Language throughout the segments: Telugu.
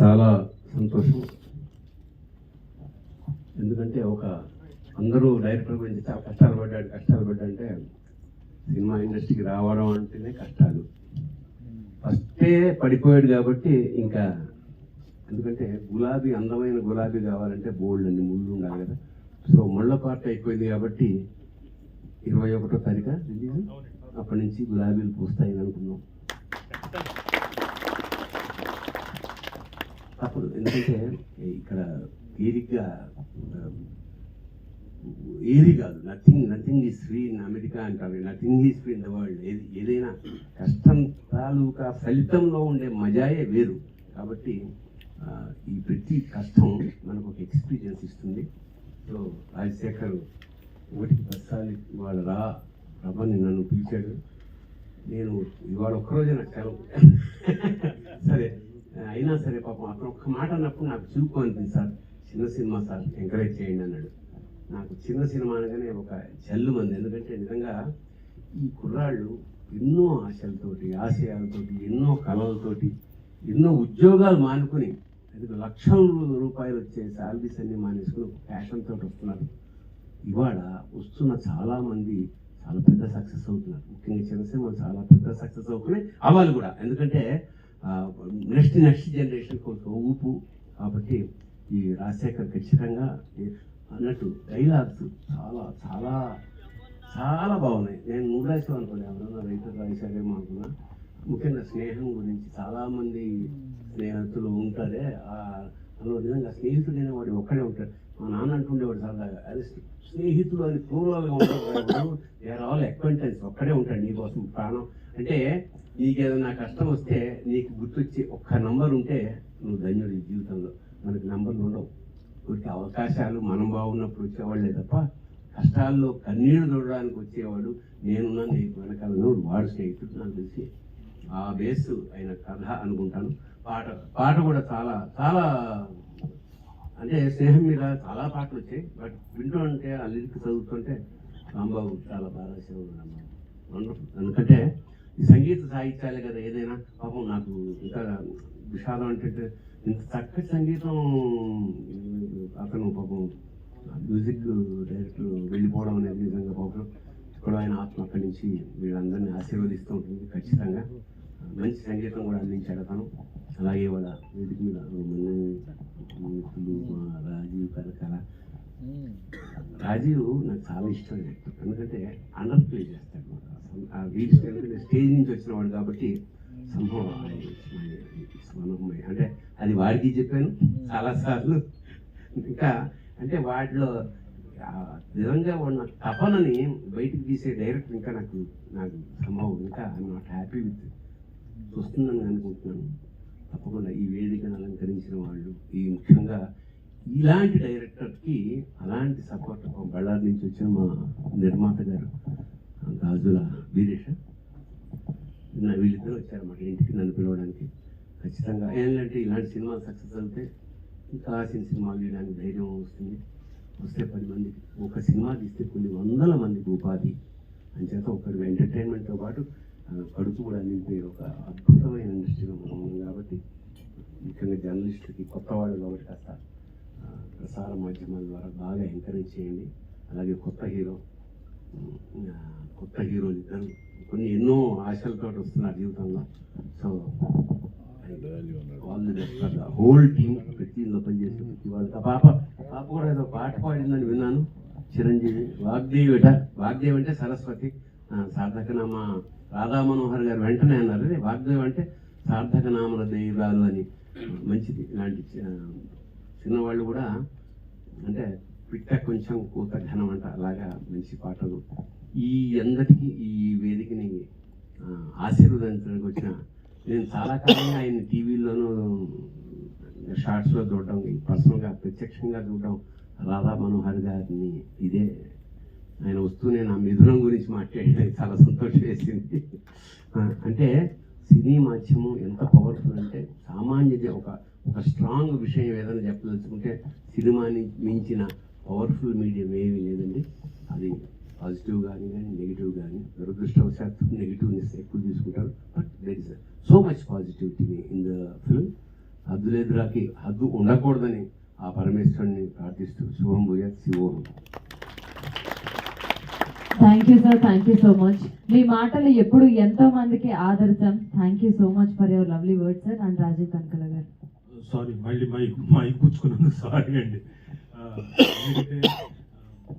చాలా సంతోషం. ఎందుకంటే ఒక అందరూ డైరెక్టర్ గురించి చాలా కష్టాలు పడ్డాడు కష్టాలు పడ్డా అంటే సినిమా ఇండస్ట్రీకి రావడం అంటేనే కష్టాలు. ఫస్టే పడిపోయాడు కాబట్టి ఇంకా ఎందుకంటే గులాబీ అందమైన గులాబీ కావాలంటే బోల్డ్ అన్ని ముళ్ళు ఉండాలి కదా. సో ముళ్ళ పార్ట్ అయిపోయింది కాబట్టి ఇరవై ఒకటో తారీఖు రిలీజ్? అప్పటి నుంచి గులాబీలు పూస్తాయి అనుకున్నాం. తప్పదు ఎందుకంటే ఇక్కడ తీరిగ్గా ఏది కాదు nothing nothing is free in America అంటారు. Nothing is free in the world. ఏది ఏదైనా కష్టం తాలూకా ఫలితంలో ఉండే మజాయే వేరు. కాబట్టి ఈ ప్రతి కష్టం మనకు ఒక ఎక్స్పీరియన్స్ ఇస్తుంది. సో రాజశేఖర్ ఒకటికి పదిసార్లు ఇవాళ రా రమ్మని నన్ను పిలిచాడు. నేను ఇవాళ ఒక్కరోజే నాకు సెలవు అయినా సరే పాపం అతను ఒక్క మాట అన్నప్పుడు నాకు చూపు అనిపింది సార్ చిన్న సినిమా సార్ ఎంకరేజ్ చేయండి అన్నాడు. నాకు చిన్న సినిమా అనగానే ఒక జల్లు మంది. ఎందుకంటే నిజంగా ఈ కుర్రాళ్ళు ఎన్నో ఆశలతోటి ఆశయాలతోటి ఎన్నో కళలతోటి ఎన్నో ఉద్యోగాలు మానుకొని ఎందుకు లక్షల రూపాయలు వచ్చే శాలరీస్ అన్ని మానేసుకుని ప్యాషన్ తోటి వస్తున్నారు. ఇవాళ వస్తున్న చాలామంది చాలా పెద్ద సక్సెస్ అవుతున్నారు. ముఖ్యంగా చిన్న సినిమా చాలా పెద్ద సక్సెస్ అవుతున్నాయి. అవ్వాలి కూడా. ఎందుకంటే నెక్స్ట్ నెక్స్ట్ జనరేషన్ కొంచెం ఊపు కాబట్టి ఈ రాజశేఖర్ ఖచ్చితంగా అన్నట్టు డైలాగ్స్ చాలా చాలా చాలా బాగున్నాయి. నేను నువ్వు రాసావు అనుకోండి ఎవరన్నా రైతు రాశారేమో అనుకున్నా. ముఖ్యంగా స్నేహం గురించి చాలామంది స్నేహితులు ఉంటారే అందులో నిజంగా స్నేహితుడు అనేవాడు ఒక్కడే ఉంటాడు. మా నాన్న అంటుండేవాడు సరదాగా అదే స్నేహితుడు అని ప్లూరల్గా ఉంటాడు వేరే వాళ్ళు అక్వెంటెన్స్ ఒక్కడే ఉంటాడు నీకోసం ప్రాణం. అంటే నీకేదైనా కష్టం వస్తే నీకు గుర్తొచ్చి ఒక్క నంబర్ ఉంటే నువ్వు ధన్యుడు జీవితంలో. మనకి నంబర్లు ఉండవు. ఊరికి అవకాశాలు మనం బాగున్నప్పుడు వచ్చేవాళ్ళే తప్ప కష్టాల్లో కన్నీళ్ళు చూడడానికి వచ్చేవాడు నేనున్నా నీకు వెనకాల వాడు స్నేహితుడు నాకు తెలిసి ఆ బేస్ అయిన కథ అనుకుంటాను. పాట పాట కూడా చాలా చాలా అంటే స్నేహం మీద చాలా పాటలు వచ్చాయి. బట్ వింటూ ఉంటే ఆ లిరిక్ చదువుతుంటే రాంబాబు చాలా బాగా రాసేవాడు రాంబాబు. వండర్ఫుల్ ఎందుకంటే సంగీత సాహిత్యాలే కదా ఏదైనా. పాపం నాకు ఇంకా విషాదం అంటే ఇంత చక్కటి సంగీతం అతను పాపం మ్యూజిక్ డైరెక్టర్ వెళ్ళిపోవడం అనేది నిజంగా పాపం ఇప్పుడు ఆయన ఆత్మ అక్కడి నుంచి వీళ్ళందరినీ ఆశీర్వదిస్తూ ఉంటుంది ఖచ్చితంగా. మంచి సంగీతం కూడా అందించాడు అతను. అలాగే వాళ్ళ వేదిక మీద మా రాజీవ్ కనకాల రాజీవ్ నాకు చాలా ఇష్టం ఎందుకంటే అండర్ ప్లే చేస్తాడు ఆ రీల్స్ స్టేజ్ నుంచి వచ్చిన వాడు కాబట్టి సంభవం అంటే అది వాడికి చెప్పాను చాలా సార్లు. ఇంకా అంటే వాటిలో నిజంగా ఉన్న తపనని బయటికి తీసే డైరెక్టర్ ఇంకా నాకు నాకు సంభవం ఇంకా నాట్ హ్యాపీ విత్ వస్తుందని అనుకుంటున్నాను. తప్పకుండా ఈ వేదికను అలంకరించిన వాళ్ళు ఈ ముఖ్యంగా ఇలాంటి డైరెక్టర్కి అలాంటి సపోర్ట్ బళ్ళారి నుంచి వచ్చిన మా నిర్మాత గారు. గాజుల వీరేష నా వీళ్ళిద్దరూ వచ్చారన్నమాట ఇంటికి నన్ను పిలవడానికి. ఖచ్చితంగా. ఏంటంటే ఇలాంటి సినిమా సక్సెస్ అవుతే ఇంకా ఆసిన సినిమాలు తీయడానికి ధైర్యం వస్తుంది. వస్తే పది మందికి ఒక సినిమా తీస్తే కొన్ని వందల మందికి ఉపాధి. అంచేత ఒకరి ఎంటర్టైన్మెంట్తో పాటు కడుపు కూడా నింపే ఒక అద్భుతమైన ఇండస్ట్రీలో మనం ఉన్నాం కాబట్టి ముఖ్యంగా జర్నలిస్టులకి కొత్త వాళ్ళు కాబట్టి కాస్త ప్రసార మాధ్యమాల ద్వారా బాగా ఎంకరేజ్ చేయండి. అలాగే కొత్త హీరో కొత్త హీరోలు ఇద్దరు కొన్ని ఎన్నో ఆశలతో వస్తున్నారు జీవితంలో. సో హోల్ టీమ్ ప్రతి ఇందులో పనిచేసే ప్రతి వాళ్ళకి ఆ పాప పాప కూడా ఏదో పాట పాడిందని విన్నాను. చిరంజీవి వాగ్దేవి అట. వాగ్దేవి అంటే సరస్వతి. ఆ, సార్థక నామ రాధా మనోహర్ గారు వెంటనే అన్నారు. "అరే, వాగ్దేవి అంటే సార్థక నామల దైవాలు అని. మంచిది. ఇలాంటి చిన్నవాళ్ళు కూడా అంటే పిట్ట కొంచెం కూత ఘనం అంట అలాగా మంచి పాటలు. ఈ అందరికీ ఈ వేదికని ఆశీర్వదించడానికి వచ్చిన నేను చాలా కాలంగా ఆయన టీవీలోనూ షార్ట్స్లో చూడడం పర్సనల్గా ప్రత్యక్షంగా చూడడం రాధా మనోహర్ గారిని ఇదే. ఆయన వస్తూనే నా మిథునం గురించి మాట్లాడడానికి చాలా సంతోషం వేసింది. అంటే సినీ మాధ్యమం ఎంత పవర్ఫుల్ అంటే సామాన్య ఒక ఒక స్ట్రాంగ్ విషయం ఏదైనా చెప్పదలుచుకుంటే సినిమాని మించిన పవర్ఫుల్ మీడియం ఏమీ లేదండి. అది పాజిటివ్ కానీ కానీ నెగిటివ్ కానీ దురదృష్టవశాత్తు నెగిటివ్నెస్ ఎక్కువ తీసుకుంటారు. But there is so much positivity in the film హద్దులెదురాకి హద్దు ఉండకూడదని ఆ పరమేశ్వరుని ప్రార్థిస్తూ శుభం భూయ శివోహం thank you sir thank you so much మీ మాటలు ఎప్పుడు ఎంతో మందికి ఆదర్శం thank you so much for your lovely word sir and Rajeev Kanakala garu. Sorry మళ్ళీ మైక్ మైక్ పుచ్చుకున్నందుకు సారీ అండి. ఎందుకంటే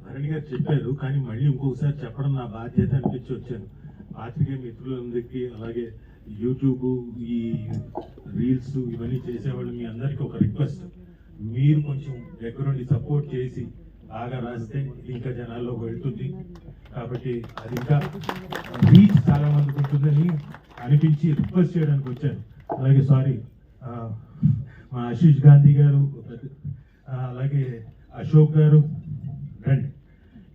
భరణి గారు చెప్పారు కానీ మళ్ళీ ఇంకొకసారి చెప్పడం నా బాధ్యత అనిపించి వచ్చాను. పాత్రికే మిత్రులందరికీ అలాగే యూట్యూబ్ ఈ రీల్స్ ఇవన్నీ చేసేవాళ్ళు మీ అందరికీ ఒక రిక్వెస్ట్. మీరు కొంచెం దగ్గరుండి సపోర్ట్ చేసి బాగా రాస్తే ఇంకా జనాల్లో వెళ్తుంది. కాబట్టి అది ఇంకా రీచ్ చాలా మందికి ఉంటుందని అనిపించి రిక్వెస్ట్ చేయడానికి వచ్చాను. అలాగే సారీ మా ఆశీష్ గాంధీ గారు అలాగే అశోక్ గారు రండి.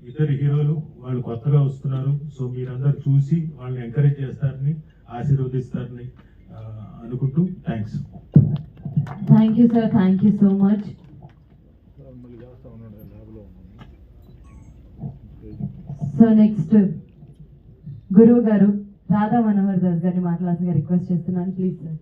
ఇద్దరు హీరోలు వాళ్ళు కొత్తగా వస్తున్నారు. సో మీరందరూ చూసి వాళ్ళని ఎంకరేజ్ చేస్తారని ఆశీర్వదిస్తారని అనుకుంటూ thanks thank you sir thank you so much so next గురువు గారు రాధా మనోహర్ దాస్ గారిని మాట్లాడాల్సిందిగా రిక్వెస్ట్ చేస్తున్నాను. Please sir